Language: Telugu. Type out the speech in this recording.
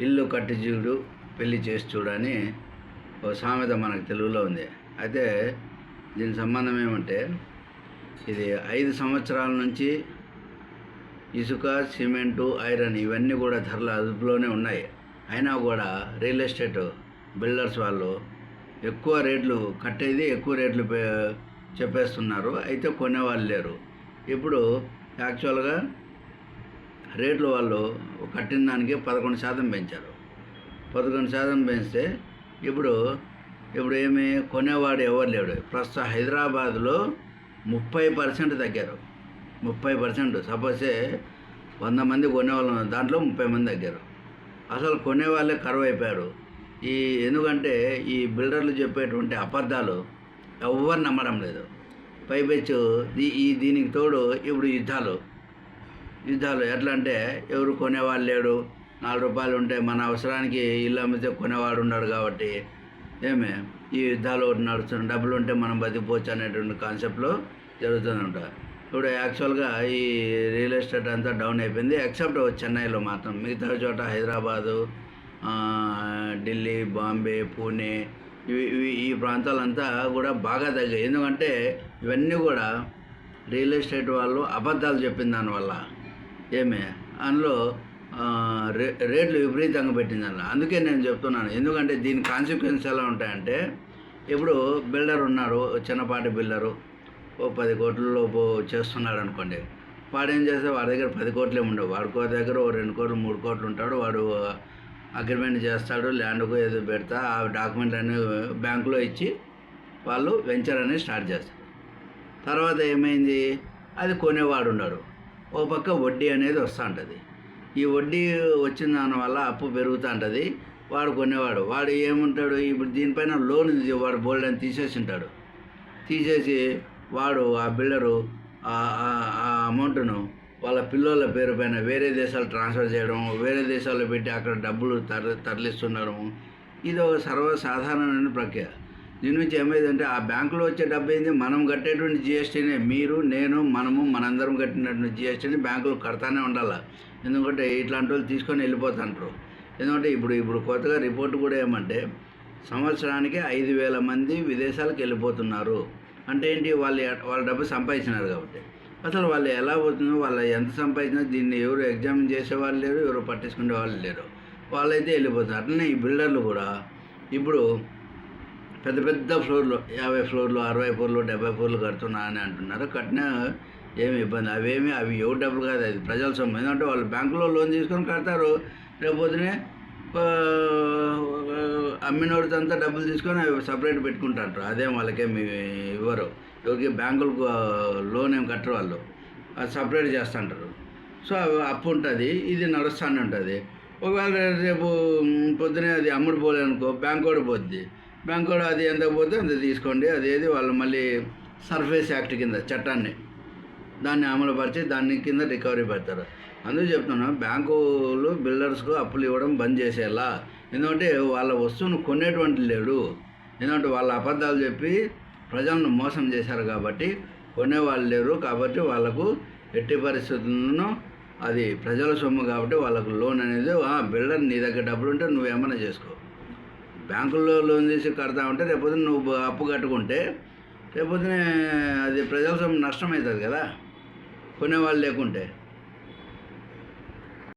ఇల్లు కట్టి చూడు పెళ్ళి చేసి చూడని ఓ సామెత మనకు తెలుగులో ఉంది. అయితే దీని సంబంధం ఏమంటే ఇది ఐదు సంవత్సరాల నుంచి ఇసుక సిమెంటు ఐరన్ ఇవన్నీ కూడా ధరలు అదుపులోనే ఉన్నాయి. అయినా కూడా రియల్ ఎస్టేట్ బిల్డర్స్ వాళ్ళు ఎక్కువ రేట్లు కట్టేది ఎక్కువ రేట్లు పే- చెప్పేస్తున్నారు. అయితే కొనేవాళ్ళు లేరు. ఇప్పుడు యాక్చువల్గా రేట్లు వాళ్ళు కట్టిన దానికి పదకొండు శాతం పెంచారు. పదకొండు శాతం పెంచితే ఇప్పుడు ఇప్పుడు ఏమి కొనేవాడు ఎవరు లేడు. ప్రస్తుతం హైదరాబాద్లో ముప్పై పర్సెంట్ తగ్గారు. ముప్పై పర్సెంట్. సపోజే వంద మంది కొనేవాళ్ళు దాంట్లో ముప్పై మంది తగ్గారు. అసలు కొనేవాళ్ళే కరువు అయిపోయారు. ఈ ఎందుకంటే ఈ బిల్డర్లు చెప్పేటువంటి అబద్ధాలు ఎవ్వరు నమ్మడం లేదు. పైపెచ్చు. దీ ఈ దీనికి తోడు ఇప్పుడు యుద్ధాలు. యుద్ధాలు ఎట్లా అంటే ఎవరు కొనేవాళ్ళు లేడు. నాలుగు రూపాయలు ఉంటే మన అవసరానికి ఇల్లు అమ్మితే కొనేవాడు ఉన్నాడు కాబట్టి ఏమే? ఈ యుద్ధాలు ఒకటి నడుస్తున్న డబ్బులు ఉంటే మనం బతికిపోవచ్చు అనేటువంటి కాన్సెప్ట్లో జరుగుతుందంట. ఇప్పుడు యాక్చువల్గా ఈ రియల్ ఎస్టేట్ అంతా డౌన్ అయిపోయింది. ఎక్సెప్ట్ చెన్నైలో మాత్రం. మిగతా చోట హైదరాబాదు ఢిల్లీ బాంబే పూణే ఇవి ఇవి ఈ ప్రాంతాలంతా కూడా బాగా తగ్గాయి. ఎందుకంటే ఇవన్నీ కూడా రియల్ ఎస్టేట్ వాళ్ళు అబద్ధాలు చెప్పిన దానివల్ల. ఏమే? అందులో రే రేట్లు విపరీతంగా పెట్టింది అన్న అందుకే నేను చెప్తున్నాను. ఎందుకంటే దీని కాన్సిక్వెన్స్ ఎలా ఉంటాయంటే ఇప్పుడు బిల్డర్ ఉన్నారు చిన్నపాటి బిల్డరు ఓ పది కోట్లలోపు చేస్తున్నాడు అనుకోండి. వాడు ఏం చేస్తే వాడి దగ్గర పది కోట్లే ఉండవు. వాడికో దగ్గర ఓ రెండు కోట్లు మూడు కోట్లు ఉంటాడు. వాడు అగ్రిమెంట్ చేస్తాడు ల్యాండ్కు ఏదో పెడతా ఆ డాక్యుమెంట్ అన్ని బ్యాంకులో ఇచ్చి వాళ్ళు వెంచర్ అనేది స్టార్ట్ చేస్తారు. తర్వాత ఏమైంది? అది కొనేవాడు ఉన్నాడు. ఓ పక్క వడ్డీ అనేది వస్తూ ఉంటుంది ఈ వడ్డీ వచ్చిన దానివల్ల అప్పు పెరుగుతూ ఉంటుంది వాడు కొనేవాడు. వాడు ఏముంటాడు? ఇప్పుడు దీనిపైన లోన్ వాడు బోల్డ్ అని తీసేసి ఉంటాడు తీసేసి వాడు ఆ బిల్డరు ఆ- అమౌంట్ను వాళ్ళ పిల్లల పేరు పైన వేరే దేశాలు ట్రాన్స్ఫర్ చేయడం వేరే దేశాల్లో పెట్టి అక్కడ డబ్బులు తర తరలిస్తుండడం ఇది ఒక సర్వసాధారణమైన ప్రక్రియ. దీని నుంచి ఏమైందంటే ఆ బ్యాంకులో వచ్చే డబ్బు ఏంది మనం కట్టేటువంటి జిఎస్టీనే మీరు నేను మనము మనందరం కట్టినటువంటి జిఎస్టీని బ్యాంకులు కడతానే ఉండాలి? ఎందుకంటే ఇట్లాంటి వాళ్ళు తీసుకొని వెళ్ళిపోతుంటారు ఎందుకంటే ఇప్పుడు ఇప్పుడు కొత్తగా రిపోర్ట్ కూడా ఏమంటే సంవత్సరానికి ఐదు వేల మంది విదేశాలకు వెళ్ళిపోతున్నారు. అంటే ఏంటి? వాళ్ళు వాళ్ళ డబ్బు సంపాదించినారు కాబట్టి. అసలు వాళ్ళు ఎలా పోతుందో వాళ్ళు ఎంత సంపాదించినా దీన్ని ఎవరు ఎగ్జామిన్ చేసేవాళ్ళు లేరు ఎవరు పట్టించుకునే వాళ్ళు లేరు. వాళ్ళైతే వెళ్ళిపోతున్నారు. అట్లనే ఈ బిల్డర్లు కూడా ఇప్పుడు పెద్ద పెద్ద ఫ్లోర్లు యాభై ఫ్లోర్లు అరవై ఫ్లోర్లు డెబ్బై ఫ్లోర్లు కడుతున్నా అని అంటున్నారు. కట్టినా ఏమి ఇబ్బంది? అవేమి అవి ఎవరు డబ్బులు కాదు అది. ప్రజల సొమ్ము. ఎందుకంటే వాళ్ళు బ్యాంకులో లోన్ తీసుకొని కడతారు. రేపు పొద్దునే అమ్మినోడితో అంతా డబ్బులు తీసుకొని అవి సపరేట్ పెట్టుకుంటారు. అదేం వాళ్ళకేమి ఇవ్వరు. ఎవరికి బ్యాంకులకు లోన్ ఏం కట్టరు వాళ్ళు. అది సపరేట్ చేస్తుంటారు. సో అవి అప్పు ఉంటుంది. ఇది నడుస్తూనే ఉంటుంది. ఒకవేళ రేపు పొద్దునే అది అమ్ముడు పోలేనుకో బ్యాంక్ కూడా పోద్ది. బ్యాంక్ కూడా అది ఎంత పోతే అంత తీసుకోండి. అది ఏది వాళ్ళు మళ్ళీ సర్ఫేస్ యాక్ట్ కింద చట్టాన్ని దాన్ని అమలుపరిచి దాన్ని కింద రికవరీ పెడతారు. అందుకు చెప్తున్నా బ్యాంకులు బిల్డర్స్కు అప్పులు ఇవ్వడం బంద్ చేసేలా. ఎందుకంటే వాళ్ళ వస్తువును కొనేటువంటి లేడు. ఎందుకంటే వాళ్ళ అబద్ధాలు చెప్పి ప్రజలను మోసం చేశారు కాబట్టి కొనేవాళ్ళు లేరు కాబట్టి వాళ్ళకు ఎట్టి పరిస్థితులను అది ప్రజల సొమ్ము కాబట్టి వాళ్ళకు లోన్ అనేది "ఆ, బిల్డర్ నీ దగ్గర డబ్బులు ఉంటే నువ్వేమైనా చేసుకో. బ్యాంకుల్లో లోన్ తీసి కడతా ఉంటే రేపొద్దున నువ్వు అప్పు కట్టుకుంటే రేపొద్దునే అది ప్రజల సొమ్ము నష్టం అవుతుంది కదా. కొనేవాళ్ళు లేకుంటే.